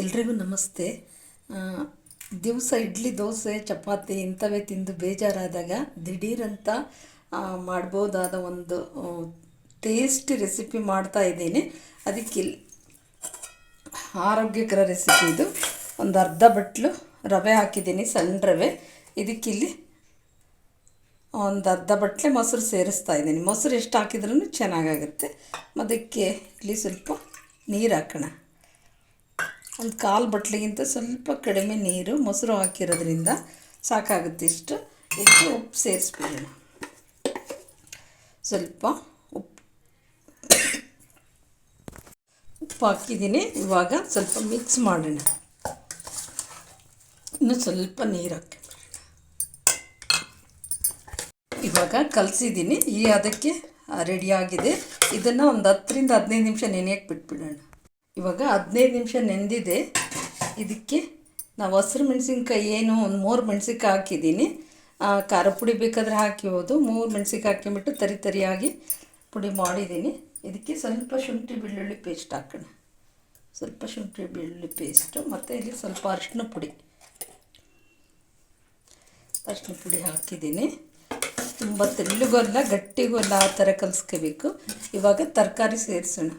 ಎಲ್ರಿಗೂ ನಮಸ್ತೆ. ದಿವಸ ಇಡ್ಲಿ, ದೋಸೆ, ಚಪಾತಿ ಇಂಥವೇ ತಿಂದು ಬೇಜಾರಾದಾಗ ದಿಢೀರಂತ ಮಾಡ್ಬೋದಾದ ಒಂದು ಟೇಸ್ಟಿ ರೆಸಿಪಿ ಮಾಡ್ತಾ ಇದ್ದೀನಿ. ಅದಕ್ಕೆ ಆರೋಗ್ಯಕರ ರೆಸಿಪಿ ಇದು. ಒಂದು ಅರ್ಧ ಬಟ್ಲು ರವೆ ಹಾಕಿದ್ದೀನಿ, ಸಣ್ಣ ರವೆ. ಇದಕ್ಕಿಲ್ಲಿ ಒಂದು ಅರ್ಧ ಬಟ್ಲೆ ಮೊಸರು ಸೇರಿಸ್ತಾ ಇದ್ದೀನಿ. ಮೊಸರು ಎಷ್ಟು ಹಾಕಿದ್ರೂ ಚೆನ್ನಾಗಾಗುತ್ತೆ. ಅದಕ್ಕೆ ಇಲ್ಲಿ ಸ್ವಲ್ಪ ನೀರು ಹಾಕೋಣ. ಒಂದು ಕಾಲು ಬಟ್ಲಿಗಿಂತ ಸ್ವಲ್ಪ ಕಡಿಮೆ ನೀರು ಮೊಸರು ಹಾಕಿರೋದ್ರಿಂದ ಸಾಕಾಗುತ್ತೆ ಇಷ್ಟು. ಇಷ್ಟು ಉಪ್ಪು ಸೇರಿಸ್ಬಿಡೋಣ. ಸ್ವಲ್ಪ ಉಪ್ಪು. ಉಪ್ಪು ಹಾಕಿದ್ದೀನಿ. ಇವಾಗ ಸ್ವಲ್ಪ ಮಿಕ್ಸ್ ಮಾಡೋಣ. ಇನ್ನು ಸ್ವಲ್ಪ ನೀರು ಹಾಕಿ. ಇವಾಗ ಕಲಸಿದ್ದೀನಿ. ಈ ಅದಕ್ಕೆ ರೆಡಿಯಾಗಿದೆ ಇದನ್ನು ಒಂದು ಹತ್ತರಿಂದ ಹದಿನೈದು ನಿಮಿಷ ನೆನೆಯಕ್ಕೆ ಬಿಟ್ಬಿಡೋಣ. ಇವಾಗ ಹದಿನೈದು ನಿಮಿಷ ನೆಂದಿದೆ. ಇದಕ್ಕೆ ನಾವು ಹಸಿರು ಮೆಣಸಿನ್ಕಾಯಿ ಏನು ಒಂದು ಮೂರು ಮೆಣಸಿನ್ಕಾಯಿ ಹಾಕಿದ್ದೀನಿ. ಖಾರ ಪುಡಿ ಬೇಕಾದರೆ ಹಾಕಿಬೋದು. ಮೂರು ಮೆಣಸಿನ್ಕಾಯಿ ಹಾಕಿಬಿಟ್ಟು ತರಿ ತರಿಯಾಗಿ ಪುಡಿ ಮಾಡಿದ್ದೀನಿ. ಇದಕ್ಕೆ ಸ್ವಲ್ಪ ಶುಂಠಿ ಬೆಳ್ಳುಳ್ಳಿ ಪೇಸ್ಟ್ ಹಾಕೋಣ. ಸ್ವಲ್ಪ ಶುಂಠಿ ಬೆಳ್ಳುಳ್ಳಿ ಪೇಸ್ಟು ಮತ್ತು ಇಲ್ಲಿ ಸ್ವಲ್ಪ ಅರಿಶಿನ ಪುಡಿ. ಅರಿಶಿನ ಪುಡಿ ಹಾಕಿದ್ದೀನಿ. ತುಂಬ ತೆಳ್ಳಗೂ ಅಲ್ಲ, ಆ ಥರ ಕಲಿಸ್ಕೋಬೇಕು. ಇವಾಗ ತರಕಾರಿ ಸೇರಿಸೋಣ.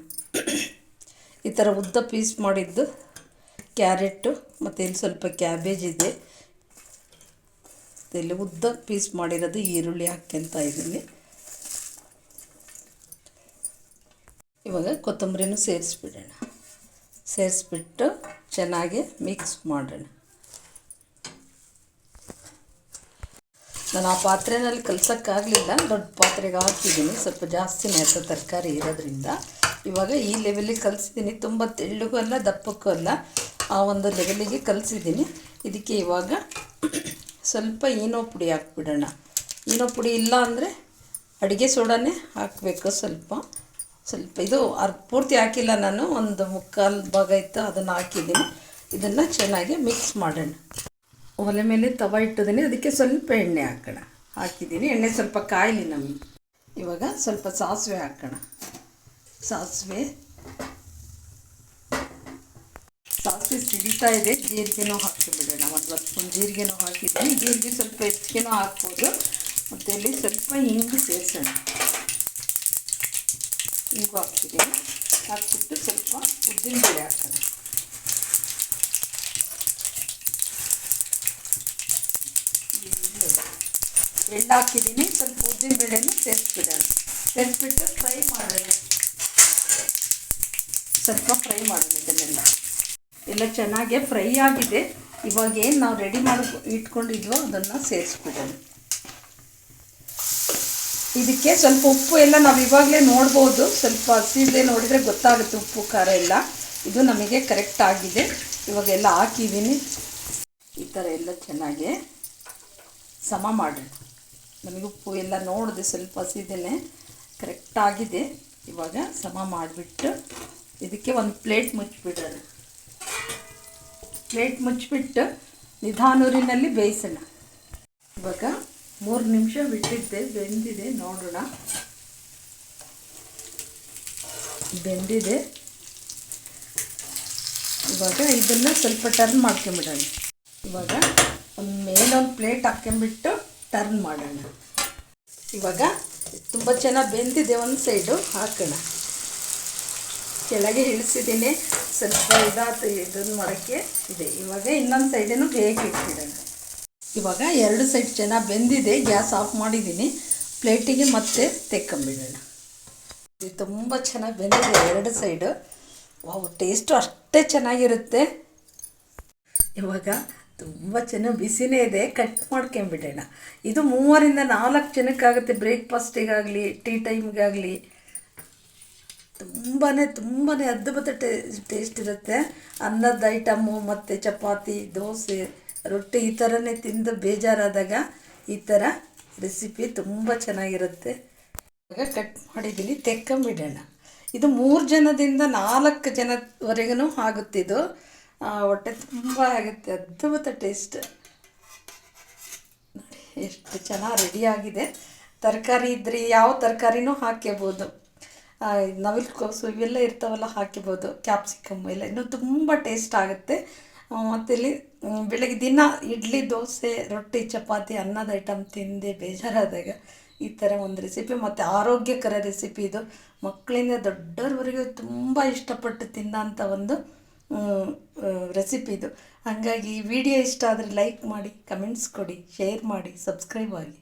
ಈ ಥರ ಉದ್ದ ಪೀಸ್ ಮಾಡಿದ್ದು ಕ್ಯಾರೆಟು ಮತ್ತು ಇಲ್ಲಿ ಸ್ವಲ್ಪ ಕ್ಯಾಬೇಜ್ ಇದೆ. ಇಲ್ಲಿ ಉದ್ದ ಪೀಸ್ ಮಾಡಿರೋದು ಈರುಳ್ಳಿ ಹಾಕ್ಕೊಂತ ಇದ್ದೀನಿ ಇವಾಗ ಕೊತ್ತಂಬರಿನೂ ಸೇರಿಸ್ಬಿಡೋಣ. ಸೇರಿಸ್ಬಿಟ್ಟು ಚೆನ್ನಾಗಿ ಮಿಕ್ಸ್ ಮಾಡೋಣ. ನಾನು ಆ ಪಾತ್ರೆನಲ್ಲಿ ಕಲ್ಸೋಕ್ಕಾಗಲಿಲ್ಲ, ದೊಡ್ಡ ಪಾತ್ರೆಗೆ ಹಾಕಿದ್ದೀನಿ. ಸ್ವಲ್ಪ ಜಾಸ್ತಿ ಆಯ್ತು ತರಕಾರಿ ಇರೋದ್ರಿಂದ. ಇವಾಗ ಈ ಲೆವೆಲಿಗೆ ಕಲಿಸಿದ್ದೀನಿ. ತುಂಬ ತೆಳ್ಳಗೂ ಅಲ್ಲ, ದಪ್ಪಕ್ಕೂ ಅಲ್ಲ. ಆ ಒಂದು ಲೆವೆಲಿಗೆ ಕಲಿಸಿದ್ದೀನಿ. ಇದಕ್ಕೆ ಇವಾಗ ಸ್ವಲ್ಪ ಈನೋ ಪುಡಿ ಹಾಕ್ಬಿಡೋಣ. ಈನೋ ಪುಡಿ ಇಲ್ಲ ಅಂದರೆ ಅಡುಗೆ ಸೋಡಾನೇ ಹಾಕಬೇಕು ಸ್ವಲ್ಪ. ಸ್ವಲ್ಪ ಇದು ಅರ್ಧ ಪೂರ್ತಿ ಹಾಕಿಲ್ಲ ನಾನು. ಒಂದು ಮುಕ್ಕಾಲು ಭಾಗ ಇತ್ತು, ಅದನ್ನು ಹಾಕಿದ್ದೀನಿ. ಇದನ್ನು ಚೆನ್ನಾಗಿ ಮಿಕ್ಸ್ ಮಾಡೋಣ. ಒಲೆ ಮೇಲೆ ತವ ಇಟ್ಟಿದ್ದೀನಿ. ಅದಕ್ಕೆ ಸ್ವಲ್ಪ ಎಣ್ಣೆ ಹಾಕೋಣ. ಹಾಕಿದ್ದೀನಿ. ಎಣ್ಣೆ ಸ್ವಲ್ಪ ಕಾಯಲಿ ನಮಗೆ. ಇವಾಗ ಸ್ವಲ್ಪ ಸಾಸಿವೆ ಹಾಕೋಣ. ಸಾಸಿವೆ. ಸಾಸಿವೆ ಸಿಡಿತಾ ಇದೆ. ಜೀರಿಗೆನೂ ಹಾಕಿಬಿಡೋಣ ಒಂದು ಹತ್ತು ಸ್ಪೂನ್ ಜೀರಿಗೆನೂ ಹಾಕಿದ್ದೀನಿ. ಜೀರಿಗೆ ಸ್ವಲ್ಪ ಹೆಚ್ಚಿಗೆನೂ ಹಾಕ್ಬೋದು. ಮತ್ತು ಇಲ್ಲಿ ಸ್ವಲ್ಪ ಹಿಂಗು ಸೇರಿಸೋಣ. ಹಿಂಗು ಹಾಕ್ತೀನಿ ಹಾಕ್ಬಿಟ್ಟು ಸ್ವಲ್ಪ ಉದ್ದಿನ ಬೇಳೆ ಹಾಕೋಣ. ಎಳ್ಳು ಹಾಕಿದ್ದೀನಿ. ಸ್ವಲ್ಪ ಉದ್ದಿನ ಬೇಳೆನೂ ಸೇರಿಸ್ಬಿಡೋಣ ಸೇರಿಸ್ಬಿಟ್ಟು ಫ್ರೈ ಮಾಡೋಣ. ಸ್ವಲ್ಪ ಫ್ರೈ ಮಾಡೋಣ ಇದನ್ನೆಲ್ಲ. ಎಲ್ಲ ಚೆನ್ನಾಗೆ ಫ್ರೈ ಆಗಿದೆ. ಇವಾಗ ಏನು ನಾವು ರೆಡಿ ಮಾಡಿ ಇಟ್ಕೊಂಡಿದ್ವೋ ಅದನ್ನು ಸೇರಿಸ್ಬಿಡೋಣ. ಇದಕ್ಕೆ ಸ್ವಲ್ಪ ಉಪ್ಪು ಎಲ್ಲ ನಾವು ಇವಾಗಲೇ ನೋಡ್ಬೋದು. ಸ್ವಲ್ಪ ಹಸಿದೆ ನೋಡಿದರೆ ಗೊತ್ತಾಗುತ್ತೆ ಉಪ್ಪು, ಖಾರ ಎಲ್ಲ. ಇದು ನಮಗೆ ಕರೆಕ್ಟ್ ಆಗಿದೆ. ಇವಾಗೆಲ್ಲ ಹಾಕಿದ್ದೀನಿ ಈ ಥರ ಎಲ್ಲ ಚೆನ್ನಾಗೆ ಸಮ ಮಾಡಿರಿ. ನಮಗೆ ಉಪ್ಪು ಎಲ್ಲ ನೋಡಿದೆ ಸ್ವಲ್ಪ ಹಸಿದೇನೆ. ಕರೆಕ್ಟಾಗಿದೆ ಇವಾಗ ಸಮ ಮಾಡಿಬಿಟ್ಟು ಇದಕ್ಕೆ ಒಂದು ಪ್ಲೇಟ್ ಮುಚ್ಚಿಬಿಡೋಣ. ಪ್ಲೇಟ್ ಮುಚ್ಚಿಬಿಟ್ಟು ನಿಧಾನೂರಿನಲ್ಲಿ ಬೇಯಿಸೋಣ. ಇವಾಗ ಮೂರು ನಿಮಿಷ ಬಿಟ್ಟಿದ್ದೆ, ಬೆಂದಿದೆ, ನೋಡೋಣ. ಬೆಂದಿದೆ. ಇವಾಗ ಇದನ್ನು ಸ್ವಲ್ಪ ಟರ್ನ್ ಮಾಡ್ಕೊಂಬಿಡೋಣ. ಇವಾಗ ಒಂದು ಮೇಲೊಂದು ಪ್ಲೇಟ್ ಹಾಕ್ಕೊಂಬಿಟ್ಟು ಟರ್ನ್ ಮಾಡೋಣ. ಇವಾಗ ತುಂಬ ಚೆನ್ನಾಗಿ ಬೆಂದಿದೆ ಒಂದು ಸೈಡು ಹಾಕೋಣ. ಕೆಳಗೆ ಇಳಿಸಿದ್ದೀನಿ. ಸ್ವಲ್ಪ ಇದಾತು ಇದನ್ನು ಮಾಡೋಕ್ಕೆ ಇದೆ. ಇವಾಗ ಇನ್ನೊಂದು ಸೈಡನ್ನು ಬೇಗ ಇಟ್ಬಿಡೋಣ ಇವಾಗ ಎರಡು ಸೈಡ್ ಚೆನ್ನಾಗಿ ಬೆಂದಿದೆ, ಗ್ಯಾಸ್ ಆಫ್ ಮಾಡಿದ್ದೀನಿ. ಪ್ಲೇಟಿಗೆ ಮತ್ತೆ ತೆಕ್ಕೊಂಬಿಡೋಣ. ಇದು ತುಂಬ ಚೆನ್ನಾಗಿ ಬೆಂದಿದೆ ಎರಡು ಸೈಡು ವಾವ್ ಟೇಸ್ಟು ಅಷ್ಟೇ ಚೆನ್ನಾಗಿರುತ್ತೆ. ಇವಾಗ ತುಂಬ ಚೆನ್ನಾಗಿ ಬಿಸಿನೇ ಇದೆ ಕಟ್ ಮಾಡ್ಕೊಂಬಿಡೋಣ. ಇದು ಮೂವರಿಂದ ನಾಲ್ಕು ಜನಕ್ಕಾಗುತ್ತೆ. ಬ್ರೇಕ್ಫಾಸ್ಟಿಗಾಗಲಿ ಟೀ ಟೈಮ್ಗಾಗಲಿ ತುಂಬಾ ತುಂಬಾ ಅದ್ಭುತ ಟೇಸ್ಟ್ ಇರುತ್ತೆ. ಅನ್ನದ ಐಟಮ್ಮು ಮತ್ತು ಚಪಾತಿ, ದೋಸೆ, ರೊಟ್ಟಿ, ಈ ಥರನೇ ತಿಂದು ಬೇಜಾರಾದಾಗ ಈ ಥರ ರೆಸಿಪಿ ತುಂಬ ಚೆನ್ನಾಗಿರುತ್ತೆ. ಇವಾಗ ಕಟ್ ಮಾಡಿದ್ದೀನಿ. ತೆಕ್ಕಂಬಿಡೋಣ. ಇದು ಮೂರು ಜನದಿಂದ ನಾಲ್ಕು ಜನವರೆಗೂ ಆಗುತ್ತಿದ್ದು ಹೊಟ್ಟೆ ತುಂಬ ಆಗುತ್ತೆ. ಅದ್ಭುತ ಟೇಸ್ಟ್ ಎಷ್ಟು ಚೆನ್ನಾಗಿ ರೆಡಿಯಾಗಿದೆ ತರಕಾರಿ ಇದ್ದರೆ ಯಾವ ತರಕಾರಿನೂ ಹಾಕ್ಕೋಬೋದು ನವಿಲು ಕೋಸು ಇವೆಲ್ಲ ಇರ್ತಾವಲ್ಲ ಹಾಕಿಬೋದು ಕ್ಯಾಪ್ಸಿಕಮ್ ಎಲ್ಲ ಇನ್ನೂ ತುಂಬ ಟೇಸ್ಟ್ ಆಗುತ್ತೆ. ಮತ್ತು ಇಲ್ಲಿ ಬೆಳಗ್ಗೆ ದಿನ ಇಡ್ಲಿ, ದೋಸೆ, ರೊಟ್ಟಿ, ಚಪಾತಿ, ಅನ್ನದ ಐಟಮ್ ತಿಂದೆ ಬೇಜಾರಾದಾಗ ಈ ಥರ ಒಂದು ರೆಸಿಪಿ ಮತ್ತು ಆರೋಗ್ಯಕರ ರೆಸಿಪಿ ಇದು. ಮಕ್ಕಳಿಂದ ದೊಡ್ಡವರವರೆಗೂ ತುಂಬ ಇಷ್ಟಪಟ್ಟು ತಿನ್ನೋಂಥ ಒಂದು ರೆಸಿಪಿ ಇದು. ಹಾಗಾಗಿ ವಿಡಿಯೋ ಇಷ್ಟ ಆದರೆ ಲೈಕ್ ಮಾಡಿ ಕಮೆಂಟ್ಸ್ ಕೊಡಿ ಶೇರ್ ಮಾಡಿ ಸಬ್ಸ್ಕ್ರೈಬ್ ಆಗಿ